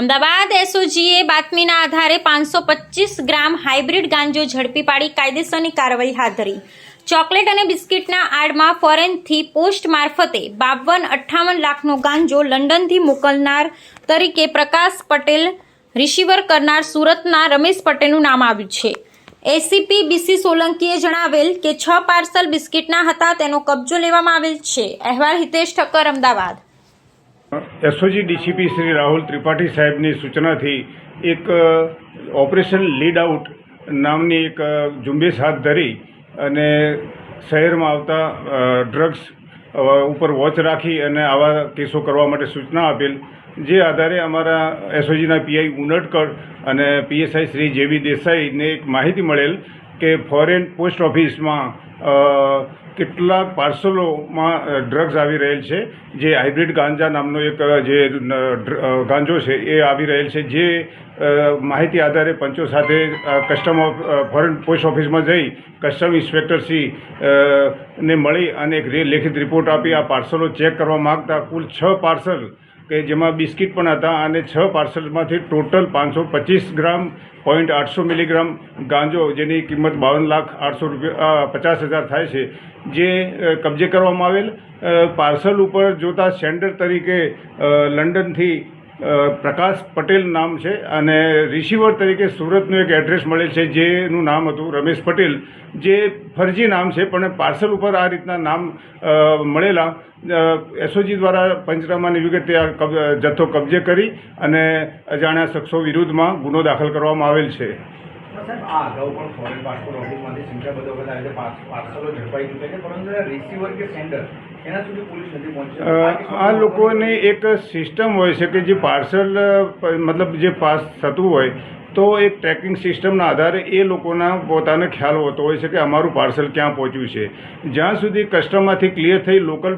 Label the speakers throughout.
Speaker 1: અમદાવાદ એસઓજીએ બાતમીના આધારે પાંચસો પચીસ ગ્રામ હાઇબ્રિડ ગાંજો ઝડપી પાડી કાયદેસરની કાર્યવાહી હાથ ધરી. ચોકલેટ અને બિસ્કિટના આડમાં ફોરેનથી પોસ્ટ મારફતે બાવન અઠ્ઠાવન લાખનો ગાંજો લંડનથી મોકલનાર તરીકે પ્રકાશ પટેલ, રિસીવર કરનાર સુરતના રમેશ પટેલનું નામ આવ્યું છે. એસીપી બીસી સોલંકીએ જણાવેલ કે છ પાર્સલ બિસ્કિટના હતા, તેનો કબજો લેવામાં આવેલ છે. અહેવાલ હિતેશ ઠક્કર, અમદાવાદ.
Speaker 2: એસઓજી ડીસીપી શ્રી રાહુલ ત્રિપાઠી સાહેબની સૂચનાથી એક ઓપરેશન લીડ આઉટ નામની એક ઝુંબેશ હાથ ધરી અને શહેરમાં આવતા ડ્રગ્સ ઉપર વોચ રાખી અને આવા કેસો કરવા માટે સૂચના આપેલ, જે આધારે અમારા એસઓજીના પીઆઈ ઉનડકર અને પીએસઆઈ શ્રી જેવી દેસાઈને એક માહિતી મળેલ કે ફોરેન પોસ્ટ ઓફિસમાં કેટલાક પાર્સલોમાં ડ્રગ્સ આવી રહેલ છે. જે હાઇબ્રિડ ગાંજા નામનો એક જે ગાંજો છે, એ આવી રહેલ છે. જે માહિતી આધારે પંચો સાથે કસ્ટમ ફોરેન પોસ્ટ ઓફિસમાં જઈ કસ્ટમ ઇન્સ્પેક્ટરશ્રી ને મળી અને એક લેખિત રિપોર્ટ આપી. આ પાર્સલો ચેક કરવા માગતા કુલ છ પાર્સલ કે જેમાં બિસ્કિટ પણ હતા અને છ પાર્સલમાંથી ટોટલ પાંચસો પચીસ ગ્રામ પોઈન્ટ આઠસો મિલીગ્રામ ગાંજો, જેની કિંમત બાવન લાખ આઠસો રૂપિયા પચાસ હજાર થાય છે, જે કબજે કરવામાં આવેલ. પાર્સલ ઉપર જોતા સેન્ડર તરીકે લંડનથી પ્રકાશ પટેલ નામ છે અને રિસીવર તરીકે સુરતનું એક એડ્રેસ મળેલ છે જેનું નામ હતું રમેશ પટેલ, જે ફરજી નામ છે પણ પાર્સલ ઉપર આ રીતના નામ મળેલા. એસઓજી દ્વારા પંચનામાની વિગતે આ જથ્થો કબજે કરી અને અજાણ્યા શખ્સો વિરુદ્ધમાં ગુનો દાખલ કરવામાં આવેલ છે.
Speaker 3: પાસપોર્ટ ઓફિસમાંથી સંખ્યાબદ્ધ વખત પાર્સલો ઝડપાઈ ચૂક્યા છે, પરંતુ રિસીવર કે સેન્ડર
Speaker 2: આ લોકોની એક સિસ્ટમ હોય છે કે જે પાર્સલ મતલબ જે પાસ થતું હોય તો એક ટ્રેકિંગ સિસ્ટમના આધારે એ લોકોના પોતાને ખ્યાલ હોતો હોય છે કે અમારું પાર્સલ ક્યાં પહોંચ્યું છે. જ્યાં સુધી કસ્ટમરથી ક્લિયર થઈ લોકલ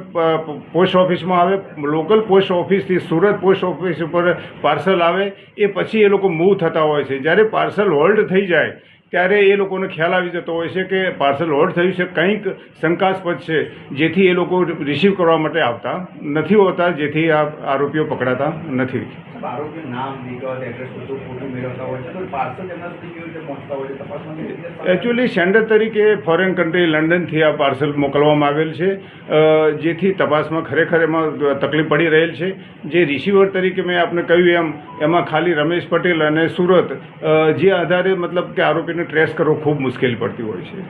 Speaker 2: પોસ્ટ ઓફિસમાં આવે લોકલ પોસ્ટ ઓફિસથી સુરત પોસ્ટ ઓફિસ ઉપર પાર્સલ આવે એ પછી એ લોકો મૂવ થતા હોય છે. જ્યારે પાર્સલ હોલ્ડ થઈ જાય ત્યારે એ લોકોને ખ્યાલ આવી જતો હોય છે કે પાર્સલ હોલ્ડ થયું છે. કંઈક શંકાસ્પદ છે જેથી એ લોકો રિસીવ કરવા માટે આવતા નથી હોતા જેથી આ આરોપીઓ પકડાતા નથી. એકચ્યુઅલી સેન્ડર તરીકે ફોરેન કન્ટ્રી લંડનથી આ પાર્સલ મોકલવામાં આવેલ છે. જેથી તપાસમાં ખરેખર એમાં તકલીફ પડી રહેલ છે. જે રિસીવર તરીકે મેં આપને કહ્યું એમ એમાં ખાલી રમેશ પટેલ અને સુરત. જે આધારે મતલબ કે આરોપીને ટ્રેસ કરવો ખૂબ મુશ્કેલ પડતી હોય છે.